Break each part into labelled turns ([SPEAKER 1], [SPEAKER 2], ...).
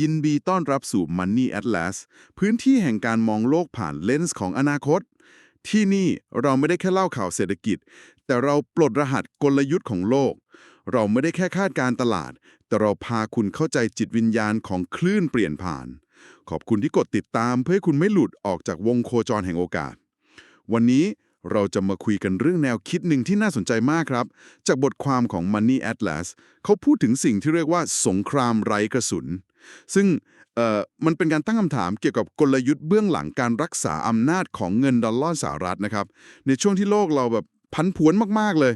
[SPEAKER 1] ยินดีต้อนรับสู่ Money Atlas พื้นที่แห่งการมองโลกผ่านเลนส์ของอนาคต ที่นี่เราไม่ได้แค่เล่าข่าวเศรษฐกิจ แต่เราปลดรหัสกลยุทธ์ของโลก เราไม่ได้แค่คาดการตลาด แต่เราพาคุณเข้าใจจิตวิญญาณของคลื่นเปลี่ยนผ่าน ขอบคุณที่กดติดตามเพื่อให้คุณไม่หลุดออกจากวงโคจรแห่งโอกาส วันนี้เราจะมาคุยกันเรื่องแนวคิดหนึ่งที่น่าสนใจมากครับ จากบทความของ Money Atlas เขาพูดถึงสิ่งที่เรียกว่าสงครามไร้กระสุน ซึ่งมันเป็นการตั้งคำถามเกี่ยวกับกลยุทธ์เบื้องหลังการรักษาอำนาจของเงินดอลลาร์สหรัฐนะครับ ในช่วงที่โลกเราแบบพันผวนมากๆเลย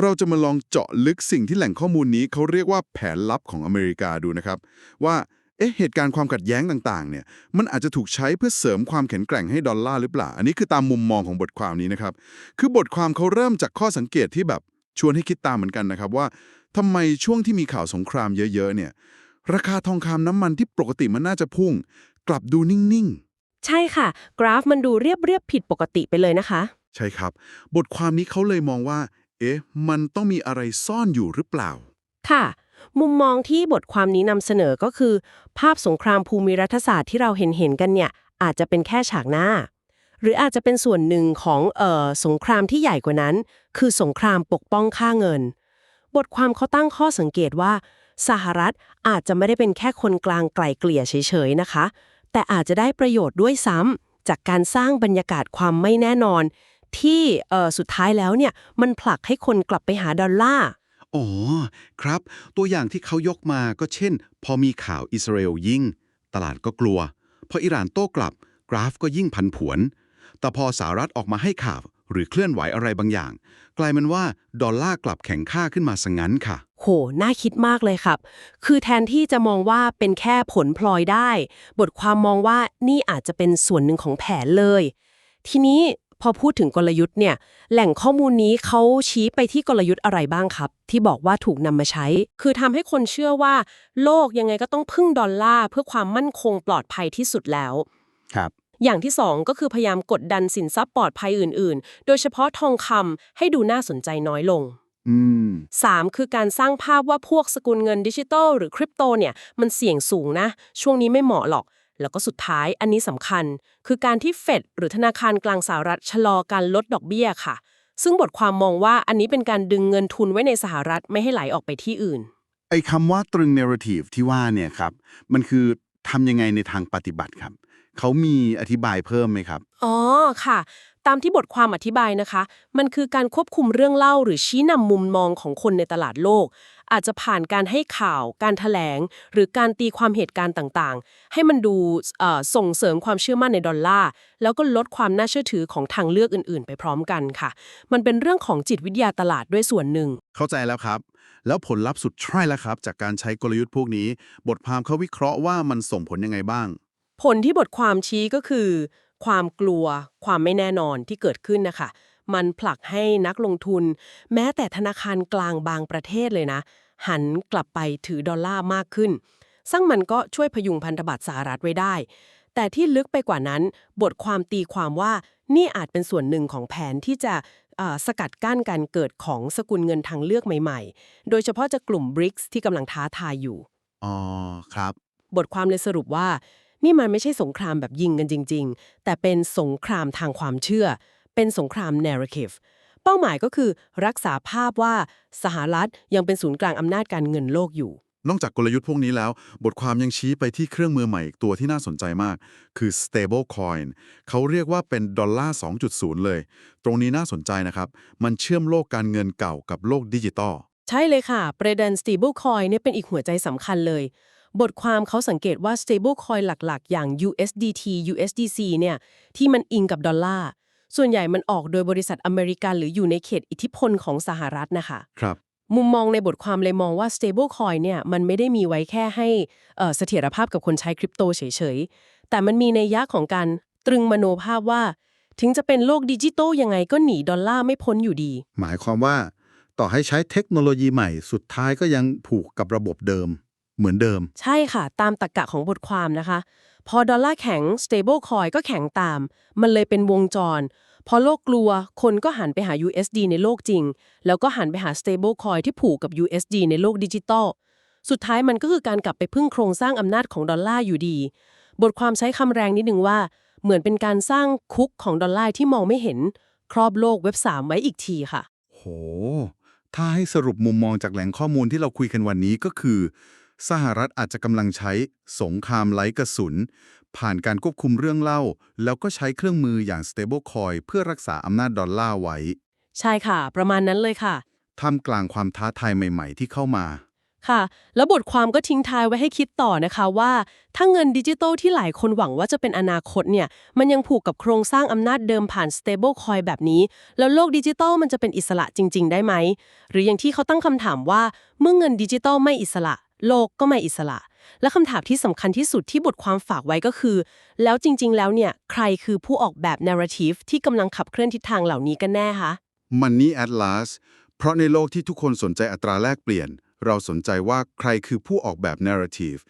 [SPEAKER 1] เราจะมาลองเจาะลึกสิ่งที่แหล่งข้อมูลนี้เขาเรียกว่าแผนลับของอเมริกาดูนะครับ ว่าเอ๊ะเหตุการณ์ความขัดแย้งต่างๆเนี่ยมันอาจจะถูกใช้เพื่อเสริมความแข็งแกร่งให้ดอลลาร์หรือเปล่า อันนี้คือตามมุมมองของบทความนี้นะครับ คือบทความเขาเริ่มจากข้อสังเกตที่แบบชวนให้คิดตามเหมือนกันนะครับว่าทำไมช่วงที่มีข่าวสงครามเยอะๆเนี่ย ราคาทองคำน้ำมันที่ปกติมันน่าจะพุ่ง กลับดูนิ่ง
[SPEAKER 2] ใช่ค่ะ กราฟมันดูเรียบเรียบผิดปกติไปเลยนะคะ
[SPEAKER 1] ๆ ใช่ครับ บทความนี้เขาเลยมองว่า เอ๊ะ มันต้องมีอะไรซ่อนอยู่หรือเปล่า
[SPEAKER 2] ค่ะ มุมมองที่บทความนี้นำเสนอก็คือ ภาพสงครามภูมิรัฐศาสตร์ที่เราเห็นเห็นๆกันเนี่ย อาจจะเป็นแค่ฉากหน้า หรืออาจจะเป็นส่วนหนึ่งของเอ่อสงครามที่ใหญ่กว่านั้น คือสงครามปกป้องค่าเงิน บทความเขาตั้งข้อสังเกตว่า สหรัฐอาจจะไม่ได้เป็นแค่คนกลางไกล่เกลี่ยเฉยๆนะคะ แต่อาจจะได้ประโยชน์ด้วยซ้ำจากการสร้างบรรยากาศความไม่แน่นอน ที่สุดท้ายแล้วเนี่ยมันผลักให้คนกลับไปหาดอลลาร์
[SPEAKER 3] อ๋อครับ ตัวอย่างที่เขายกมาก็เช่น พอมีข่าวอิสราเอลยิ่ง ตลาดก็กลัว พออิหร่านโต้กลับ กราฟก็ยิ่งผันผวน แต่พอสหรัฐออกมาให้ข่าว หรือเคลื่อนไหวอะไรบางอย่าง กลายเป็นว่า ดอลลาร์กลับแข็งค่าขึ้นมาซะงั้นค่ะ
[SPEAKER 2] โห น่าคิดมากเลยครับ คือแทนที่จะมองว่าเป็นแค่ผลพลอยได้ บทความมองว่านี่อาจจะเป็นส่วนหนึ่งของแผนเลย ทีนี้พอพูดถึงกลยุทธ์เนี่ย แหล่งข้อมูลนี้เขาชี้ไปที่กลยุทธ์อะไรบ้างครับ ที่บอกว่าถูกนำมาใช้ คือทำให้คนเชื่อว่า โลกยังไงก็ต้องพึ่งดอลลาร์เพื่อความมั่นคงปลอดภัยที่สุดแล้ว
[SPEAKER 3] ครับ
[SPEAKER 2] อย่างที่สองก็คือพยายามกดดันสินทรัพย์ปลอดภัยอื่น ๆ โดยเฉพาะทองคำให้ดูน่าสนใจน้อยลง
[SPEAKER 3] อืม
[SPEAKER 2] 3คือการสร้างภาพว่าพวกสกุลเงินดิจิตอลหรือคริปโตเนี่ยมันเสี่ยงสูงนะ ช่วงนี้ไม่เหมาะหรอก แล้วก็สุดท้ายอันนี้สำคัญ คือการที่เฟดหรือธนาคารกลางสหรัฐชะลอการลดดอกเบี้ยค่ะ ซึ่งบทความมองว่าอันนี้เป็นการดึงเงินทุนไว้ในสหรัฐไม่ให้ไหลออกไปที่อื่น
[SPEAKER 3] ไอ้คำว่าตรึง narrative ที่ว่าเนี่ยครับ มันคือทำยังไงในทางปฏิบัติครับ เขามีอธิบายเพิ่มไหมครับ
[SPEAKER 2] อ๋อค่ะ ตามที่บทความอธิบายนะคะ มันคือการควบคุมเรื่องเล่าหรือชี้นำมุมมองของคนในตลาดโลก อาจจะผ่านการให้ข่าว การแถลง หรือการตีความเหตุการณ์ต่างๆ ให้มันดูเอ่อส่งเสริมความเชื่อมั่นในดอลลาร์แล้วก็ลดความน่าเชื่อถือของทางเลือกอื่น ๆ ไปพร้อมกันค่ะ มันเป็นเรื่องของจิตวิทยาตลาดด้วยส่วนหนึ่ง
[SPEAKER 1] เข้าใจแล้วครับแล้วผลลัพธ์สุดท้ายแล้วครับ จากการใช้กลยุทธ์พวกนี้ บทความเขาวิเคราะห์ว่ามันส่งผลยังไงบ้าง
[SPEAKER 2] ผลที่บทความชี้ก็คือ ความกลัว ความไม่แน่นอนที่เกิดขึ้นนะคะ มันผลักให้นักลงทุน แม้แต่ธนาคารกลางบางประเทศเลยนะ หันกลับไปถือดอลลาร์มากขึ้น ซึ่งมันก็ช่วยพยุงพันธบัตรสหรัฐไว้ได้ แต่ที่ลึกไปกว่านั้น บทความตีความว่านี่อาจเป็นส่วนหนึ่งของแผนที่จะเอ่อสกัดกั้นการเกิดของสกุลเงินทางเลือกใหม่ๆ โดยเฉพาะจากกลุ่ม BRICS ที่กำลังท้าทายอยู่
[SPEAKER 3] อ๋อ ครับ
[SPEAKER 2] บทความเลยสรุปว่า นี่มันไม่ใช่สงครามแบบยิงกันจริง ๆ แต่เป็นสงครามทางความเชื่อ เป็นสงคราม narrative เป้าหมายก็คือรักษาภาพว่าสหรัฐยังเป็นศูนย์กลางอำนาจการเงินโลกอยู่
[SPEAKER 1] นอกจากกลยุทธ์พวกนี้แล้ว บทความยังชี้ไปที่เครื่องมือใหม่อีกตัวที่น่าสนใจมาก คือ stable coin เขาเรียกว่าเป็นดอลลาร์ 2.0 เลย ตรงนี้น่าสนใจนะครับ มันเชื่อมโลกการเงินเก่ากับโลกดิจิตอล
[SPEAKER 2] ใช่เลยค่ะ ประเด็น stable coin เนี่ยเป็นอีกหัวใจสำคัญเลย บทความเขาสังเกตว่า stable coin หลักๆ อย่าง USDT USDC เนี่ยที่มันอิงกับดอลลาร์ส่วนใหญ่มันออกโดยบริษัทอเมริกันหรืออยู่ในเขตอิทธิพลของสหรัฐนะคะ
[SPEAKER 1] ครับ
[SPEAKER 2] มุมมองในบทความเลยมองว่า stable coin เนี่ยมันไม่ได้มีไว้แค่ให้เอ่อเสถียรภาพกับคนใช้คริปโตเฉยๆ แต่มันมีในยยะของการตรึงมโนภาพว่า ถึงจะเป็นโลกดิจิตอลยังไงก็หนีดอลลาร์ไม่พ้นอยู่ดี
[SPEAKER 3] หมายความว่า ต่อให้ใช้เทคโนโลยีใหม่สุดท้ายก็ยังผูกกับระบบเดิม เหมือนเดิม
[SPEAKER 2] ใช่ค่ะ ตามตรรกะของบทความนะคะ พอดอลลาร์แข็ง stable coin ก็แข็งตาม มันเลยเป็นวงจร พอโลกกลัว คนก็หันไปหา USD ในโลกจริง แล้วก็หันไปหา stable coin ที่ผูกกับ USD ในโลกดิจิตอลสุดท้ายมันก็คือการกลับไปพึ่งโครงสร้างอำนาจของดอลลาร์อยู่ดี บทความใช้คำแรงนิดนึงว่า เหมือนเป็นการสร้างคุกของดอลลาร์ที่มองไม่เห็น ครอบโลกเว็บสามไว้อีกทีค่ะ
[SPEAKER 1] โห ถ้าให้สรุปมุมมองจากแหล่งข้อมูลที่เราคุยกันวันนี้ก็คือ สหรัฐอาจจะกำลังใช้สงครามไร้กระสุน ผ่านการควบคุมเรื่องเล่า แล้วก็ใช้เครื่องมืออย่าง stablecoin เพื่อรักษาอำนาจดอลลาร์ไว้
[SPEAKER 2] ใช่ค่ะ ประมาณนั้นเลยค่ะ
[SPEAKER 1] ท่ามกลางความท้าทายใหม่ ๆ ที่เข้ามา
[SPEAKER 2] ค่ะ แล้วบทความก็ทิ้งท้ายไว้ให้คิดต่อนะคะว่าถ้าเงินดิจิตอลที่หลายคนหวังว่าจะเป็นอนาคตเนี่ย มันยังผูกกับโครงสร้างอำนาจเดิมผ่าน stable coin แบบนี้ แล้วโลกดิจิตอลมันจะเป็นอิสระจริง ๆ ได้ไหม หรืออย่างที่เขาตั้งคำถามว่าเมื่อเงินดิจิตอลไม่อิสระ โลกก็ไม่อิสระ และคำถามที่สำคัญที่สุดที่บทความฝากไว้ก็คือ แล้วจริง ๆ แล้วเนี่ย ใครคือผู้ออกแบบ narrative ที่กำลังขับเคลื่อนทิศทางเหล่านี้กันแน่คะ
[SPEAKER 1] Money Atlas เพราะในโลกที่ทุกคนสนใจอัตราแลกเปลี่ยน เราสนใจว่าใครคือผู้ออกแบบ narrative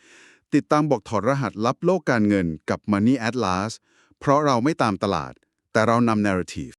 [SPEAKER 1] ติดตามบอกถอดรหัสลับโลกการเงินกับ Money Atlas เพราะเราไม่ตามตลาด แต่เรานำ narrative